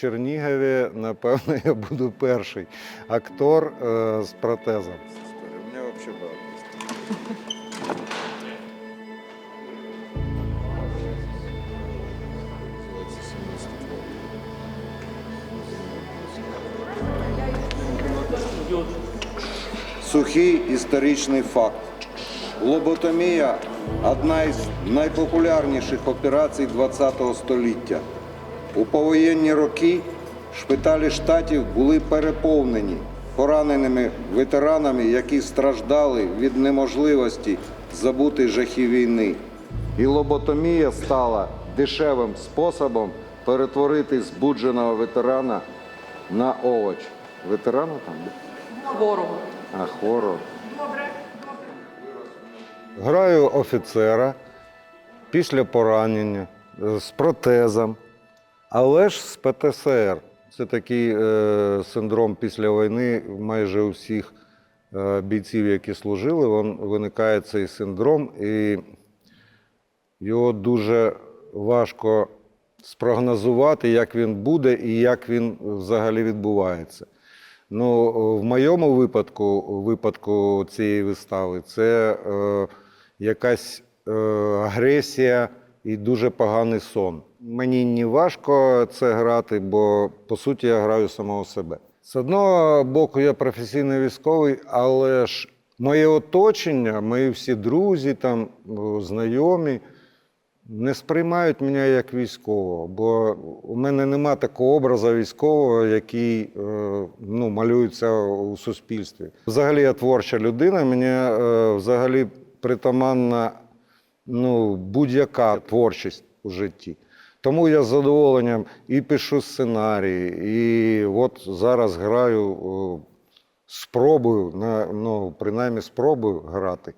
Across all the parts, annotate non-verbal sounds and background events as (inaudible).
Чернігові, напевно, я буду перший актор е, з протезом. У меня вообще было. Сухий історичний факт. Лоботомія одна із найпопулярніших операцій ХХ століття. У повоєнні роки шпиталі штатів були переповнені пораненими ветеранами, які страждали від неможливості забути жахи війни. І лоботомія стала дешевим способом перетворити збудженого ветерана на овоч. Ветерана там? Хворого. А хворого. Граю офіцера після поранення з протезом, але ж з ПТСР. Це такий е, синдром після війни майже у всіх е, бійців, які служили, він, виникає цей синдром, і його дуже важко спрогнозувати, як він буде і як він взагалі відбувається. Ну, в моєму випадку, випадку цієї вистави, це е, якась е, агресія і дуже поганий сон. Мені не важко це грати, бо по суті я граю самого себе. З одного боку, я професійний військовий, але ж моє оточення, мої всі друзі, там, знайомі, не сприймають мене як військового, бо у мене нема такого образу військового, який е, ну, малюється у суспільстві. Взагалі я творча людина, мені е, взагалі притаманна ну, будь-яка творчість у житті. Тому я з задоволенням і пишу сценарії, і от зараз граю, о, спробую, ну, принаймні спробую грати.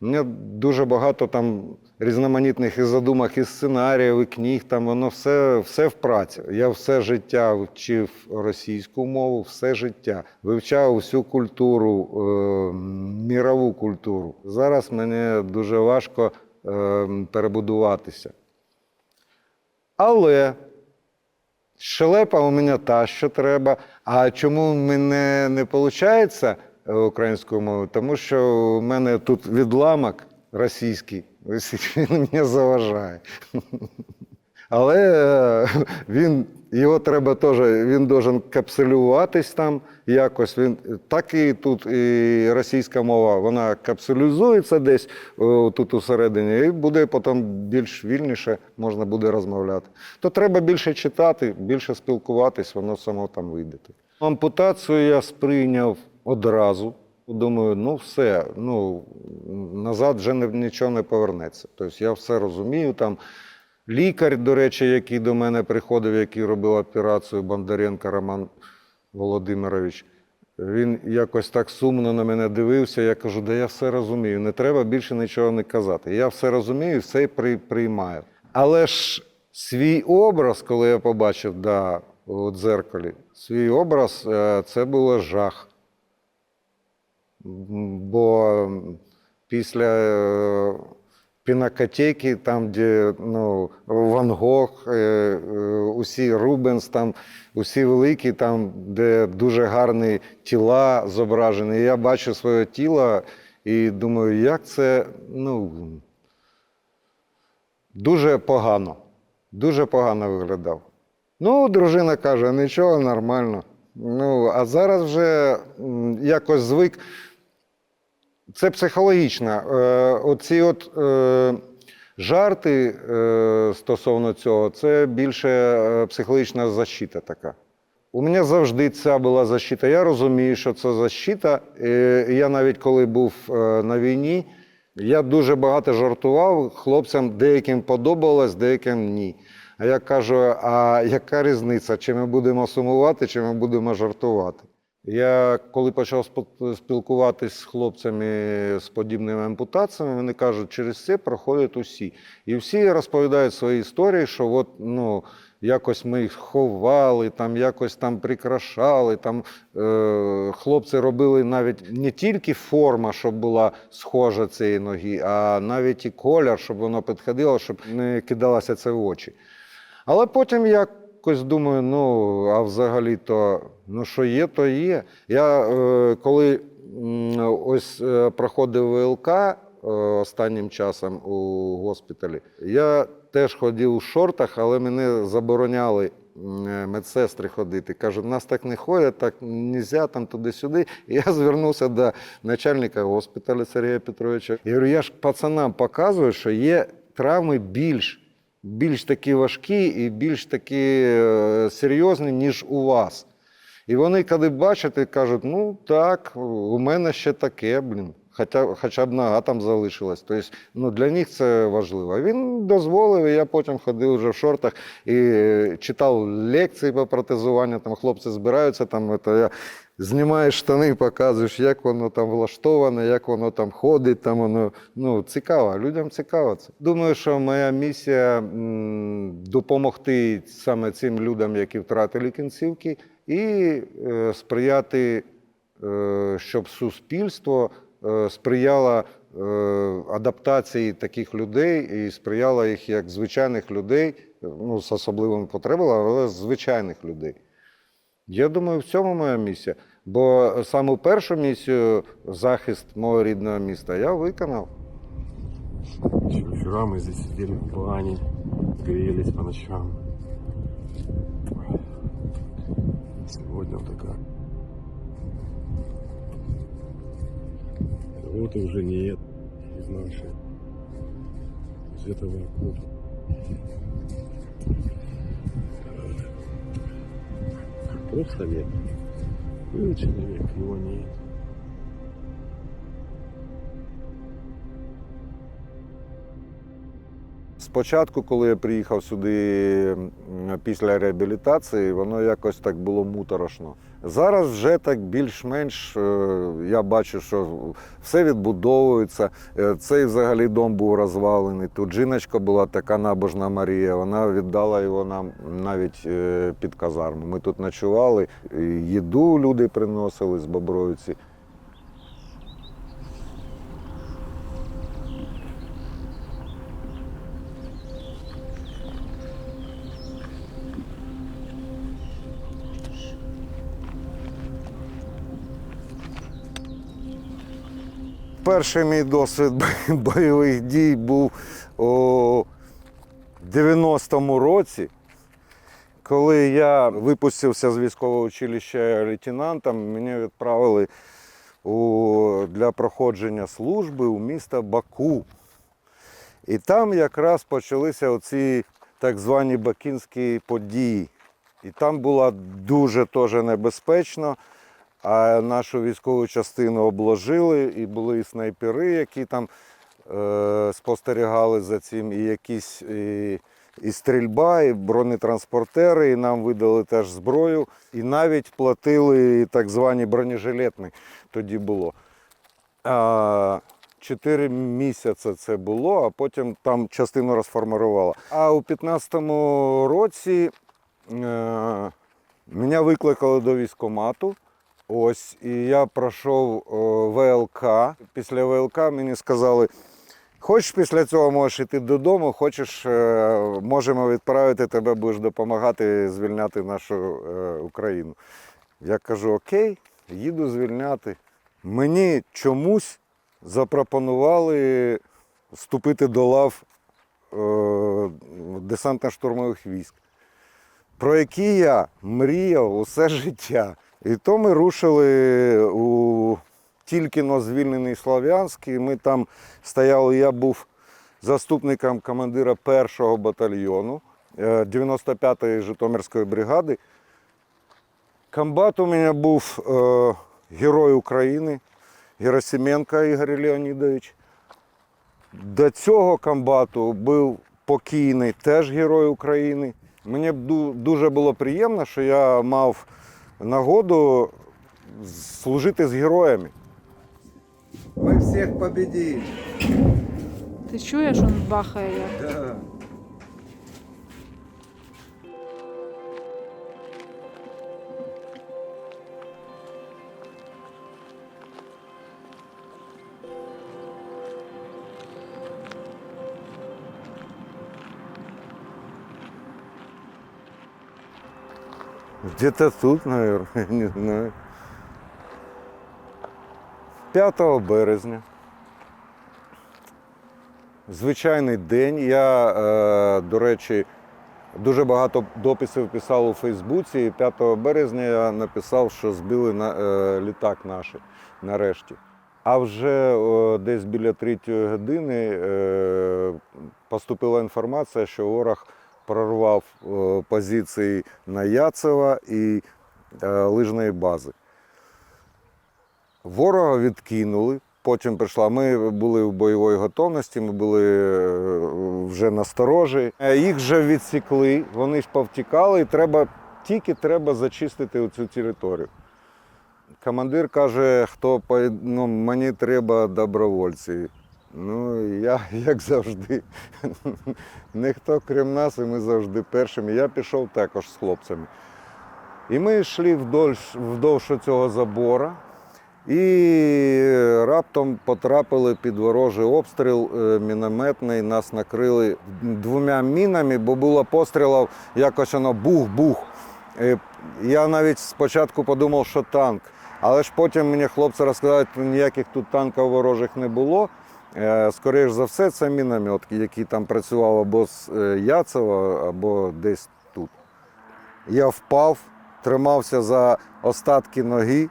У мене дуже багато там різноманітних і задумок, і сценаріїв, і книг, там воно все, все в праці. Я все життя вчив російську мову, все життя. Вивчав всю культуру, е, мірову культуру. Зараз мені дуже важко е, перебудуватися. Але щелепа у мене та, що треба. А чому в мене не виходить українською мовою? Тому що у мене тут відламок російський, він мені заважає. (laughs) Але е, він, його треба теж, він должен капсулюватись там якось. Він, так і тут і російська мова, вона капсулізується десь о, тут усередині, і буде потім більш вільніше можна буде розмовляти. То треба більше читати, більше спілкуватись, воно само там вийде. Ампутацію я сприйняв одразу. Думаю, ну все, ну назад вже нічого не повернеться. Тобто я все розумію. Там лікар, до речі, який до мене приходив, який робив операцію Бондаренко Роман Володимирович. Він якось так сумно на мене дивився. Я кажу, да я все розумію, не треба більше нічого не казати. Я все розумію, все при, приймаю. Але ж свій образ, коли я побачив да, у дзеркалі, свій образ е, це було жах. Бо після е, пінакотеки, там, де ну, Ван Гог, е, е, усі Рубенс, там, усі великі, там, де дуже гарні тіла зображені. Я бачу своє тіло і думаю, як це ну, дуже погано. Дуже погано виглядав. Ну, дружина каже, нічого, нормально. Ну, а зараз вже якось звик. Це психологічно. Е, оці от е, жарти е, стосовно цього, це більше психологічна защита така. У мене завжди ця була защита. Я розумію, що це защита. Я навіть коли був на війні, я дуже багато жартував. Хлопцям деяким подобалось, деяким ні. А я кажу: а яка різниця, чи ми будемо сумувати, чи ми будемо жартувати? Я коли почав спілкуватись з хлопцями з подібними ампутаціями, вони кажуть, через це проходять усі. І всі розповідають свої історії, що от, ну, якось ми їх ховали, там якось там прикрашали. Там, е, хлопці робили навіть не тільки форма, щоб була схожа цієї ноги, а навіть і колір, щоб воно підходило, щоб не кидалося це в очі. Але потім я якось думаю, ну, а взагалі-то, ну що є, то є. Я е, коли ось е, проходив ВЛК е, останнім часом у госпіталі, я теж ходив у шортах, але мене забороняли е, медсестри ходити. Кажуть, нас так не ходять, так не можна, там туди-сюди. І я звернувся до начальника госпіталю Сергія Петровича. Я говорю, я ж пацанам показую, що є травми більш більш такі важкі і більш такі е, серйозні, ніж у вас. І вони, коли бачать, кажуть, ну так, у мене ще таке, блін. Хоча, хоча б нога там залишилась. Тобто, ну, для них це важливо. Він дозволив, і я потім ходив вже в шортах і е, читав лекції по протезуванню. Там хлопці збираються, там, це, я знімаєш штани, показуєш, як воно там влаштоване, як воно там ходить. Там воно, ну, цікаво, людям цікаво це. Думаю, що моя місія допомогти саме цим людям, які втратили кінцівки, і е, сприяти, е, щоб суспільство е, сприяло адаптації таких людей і сприяло їх як звичайних людей, ну, з особливими потребами, але звичайних людей. Я думаю, в цьому моя місія. Бо саму першу місію захист мого рідного міста я виконав. Еще Вчера мы здесь сидели в бане, грелись по ночам. Такая. Вот и уже нет из нашей, из этого окопа. Просто нет. Был человек, его нет. Спочатку, коли я приїхав сюди після реабілітації, воно якось так було муторошно. Зараз вже так більш-менш е, я бачу, що все відбудовується. Е, Цей взагалі дом був розвалений. Тут жіночка була така набожна Марія. Вона віддала його нам навіть е, під казарму. Ми тут ночували, їду люди приносили з Бобровиці. Перший мій досвід бойових дій був у 90-му році, коли я випустився з військового училища лейтенантом, мене відправили у, для проходження служби у місто Баку. І там якраз почалися оці так звані бакінські події. І там було дуже теж небезпечно. А нашу військову частину обложили, і були і снайпери, які там е, спостерігали за цим, і якісь і, і стрільба, і бронетранспортери, і нам видали теж зброю, і навіть платили так звані бронежилетні тоді було. А, Чотири місяці це було, а потім там частину розформувала. А у 15-му році е, мене викликали до військкомату. Ось, і я пройшов ВЛК. Після ВЛК мені сказали, хочеш після цього можеш йти додому, хочеш, е, можемо відправити тебе, будеш допомагати звільняти нашу е, Україну. Я кажу, окей, їду звільняти. Мені чомусь запропонували вступити до лав е, десантно-штурмових військ, про які я мріяв усе життя. І то ми рушили у тільки но звільнений Слов'янськ, і ми там стояли. Я був заступником командира першого батальйону е, 95-ї Житомирської бригади. Комбат у мене був е, герой України Герасименко Ігор Леонідович. До цього комбату був покійний теж герой України. Мені дуже було приємно, що я мав нагоду служити з героями. Ми всіх победим. Ти чуєш, він бахає як? Да. Где-то тут, наверное, (laughs) не знаю. 5 березня. Звичайний день. Я, е, до речі, дуже багато дописів писав у Фейсбуці. І 5 березня я написав, що збили е, літак наш нарешті. А вже десь біля третьої години е, поступила інформація, що ворог прорвав е, позиції на Яцева і е, лижної бази. Ворога відкинули. Потім прийшла. Ми були в бойовій готовності, ми були е, вже насторожі. Їх вже відсікли, вони ж повтікали, і треба, тільки треба зачистити цю територію. Командир каже, хто ну, мені треба добровольці. Ну, я, як завжди, ніхто крім нас, і ми завжди першими. Я пішов також з хлопцями. І ми йшли вдовж, вдовж цього забора. І раптом потрапили під ворожий обстріл е, мінометний. Нас накрили двома мінами, бо було пострілів, якось воно бух-бух. Е, Я навіть спочатку подумав, що танк. Але ж потім мені хлопці розказали, що ніяких тут танків ворожих не було. Е, Скоріш за все, це міномет, який там працював або з е, Яцева, або десь тут. Я впав, тримався за остатки ноги,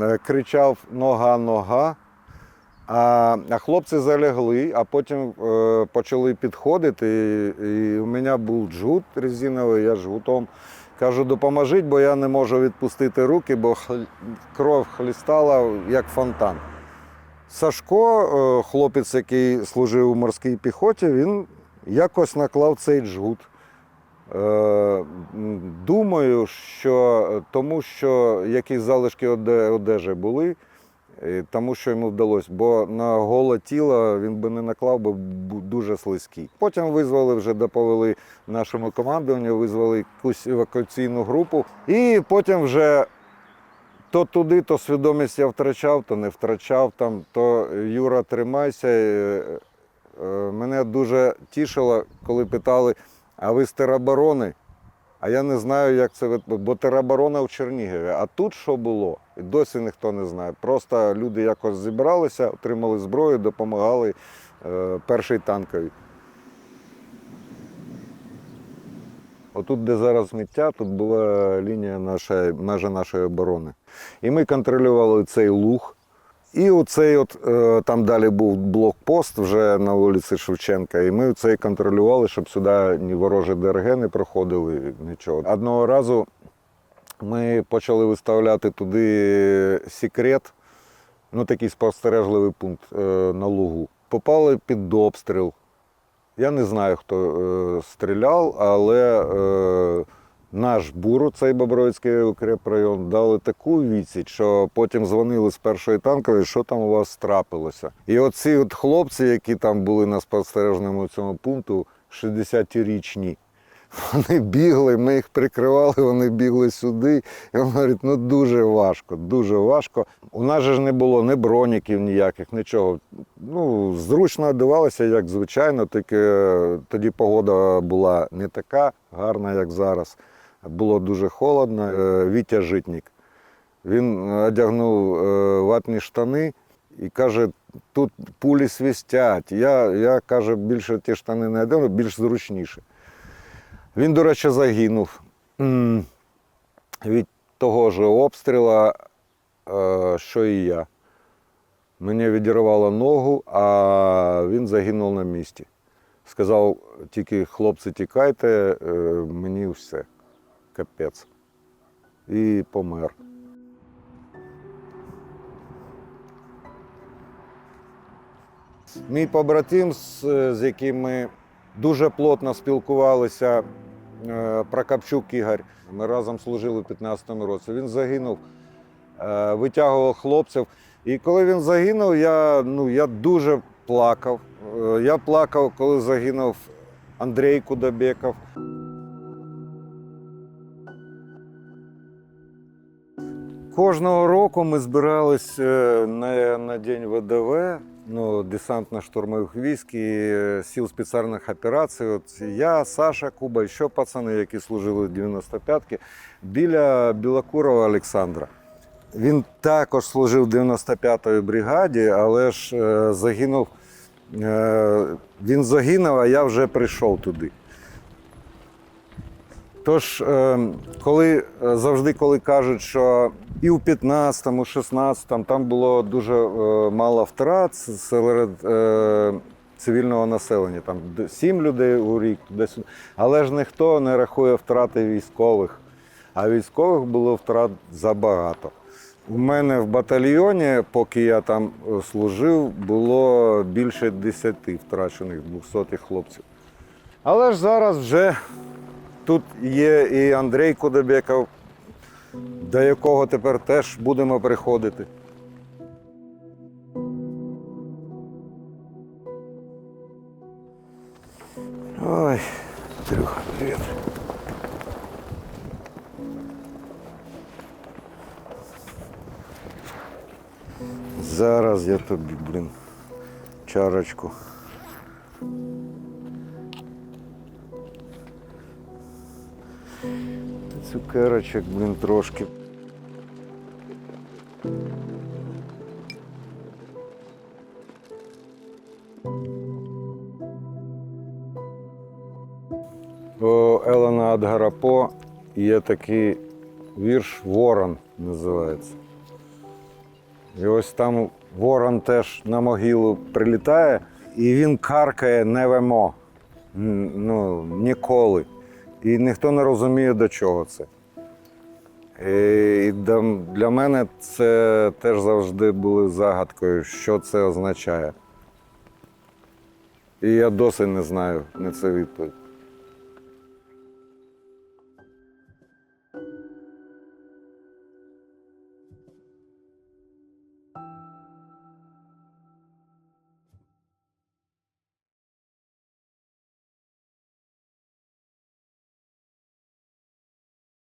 е, кричав нога, нога. А, а хлопці залягли, а потім е, почали підходити. І, і у мене був джгут резиновий, я жгутом кажу, допоможіть, бо я не можу відпустити руки, бо кров хлістала як фонтан. Сашко, е, хлопець, який служив у морській піхоті, він якось наклав цей джгут. Е, Думаю, що тому, що якісь залишки одежі були, тому що йому вдалося, бо на голе тіло він би не наклав, бо дуже слизький. Потім визвали, вже доповіли нашому командуванню, визвали якусь евакуаційну групу, і потім вже то туди, то свідомість я втрачав, то не втрачав там, то Юра, тримайся. Е, е, Мене дуже тішило, коли питали, а ви з тероборони? А я не знаю, як це бо тероборона в Чернігові. А тут що було? І досі ніхто не знає. Просто люди якось зібралися, отримали зброю, допомагали е, першій танковій. Отут, де зараз сміття, тут була лінія нашої, межа нашої оборони. І ми контролювали цей луг. І оцей от, е, там далі був блокпост вже на вулиці Шевченка, і ми цей контролювали, щоб сюди ні ворожі ДРГ не проходили, нічого. Одного разу ми почали виставляти туди секрет, ну такий спостережливий пункт е, на лугу. Попали під обстріл. Я не знаю, хто е, стріляв, але наш бур, цей Бобровицький укрепрайон, дали таку відсіч, що потім дзвонили з першої танкової, що там у вас трапилося. І оці от хлопці, які там були на спостережному цьому пункту, 60-річні. Вони бігли, ми їх прикривали, вони бігли сюди. І він говорить, ну дуже важко, дуже важко. У нас же ж не було ні броніків ніяких, нічого. Ну, зручно одягалися, як звичайно, тільки е, тоді погода була не така гарна, як зараз. Було дуже холодно. Е, Вітя Житнік. Він одягнув е, ватні штани і каже, тут пулі свистять. Я, я каже, більше ті штани не одягну, більш зручніше. Він, до речі, загинув від того ж обстріла, е, що і я. Мені відірвало ногу, а він загинув на місці. Сказав, тільки хлопці, тікайте, е, мені все. Капець. І помер. Мій побратим, з, яким ми дуже плотно спілкувалися, е, Прокопчук Ігор. Ми разом служили в 15-му році. Він загинув, е, витягував хлопців. І коли він загинув, я, ну, я дуже плакав. Е, Я плакав, коли загинув Андрій Кудобеков. Кожного року ми збирались е, на, на День ВДВ ну, десантно-штурмових військ і е, сил спеціальних операцій. От я, Саша, Куба, і ще пацани, які служили в 95-ки, біля Білокурова Олександра. Він також служив в 95-ї бригаді, але ж е, загинув. Він загинув, а я вже прийшов туди. Тож, е, коли е, завжди коли кажуть, що і у 15-му, 16-му там було дуже е, мало втрат серед е, цивільного населення, там 7 людей у рік, десь. Але ж ніхто не рахує втрати військових, а військових було втрат забагато. У мене в батальйоні, поки я там служив, було більше 10 втрачених 200 хлопців. Але ж зараз вже Тут є і Андрій Кудебеков, до якого тепер теж будемо приходити. Ой, Андрюха, привіт. Зараз я тобі, блін, чарочку. Цукерочок, блін, трошки. У Елена Адгарапо є такий вірш Ворон називається. І ось там ворон теж на могилу прилітає, і він каркає не вемо. Ну, ніколи. І ніхто не розуміє, до чого це. І для- мене це теж завжди було загадкою, що це означає. І я досі не знаю на це відповідь.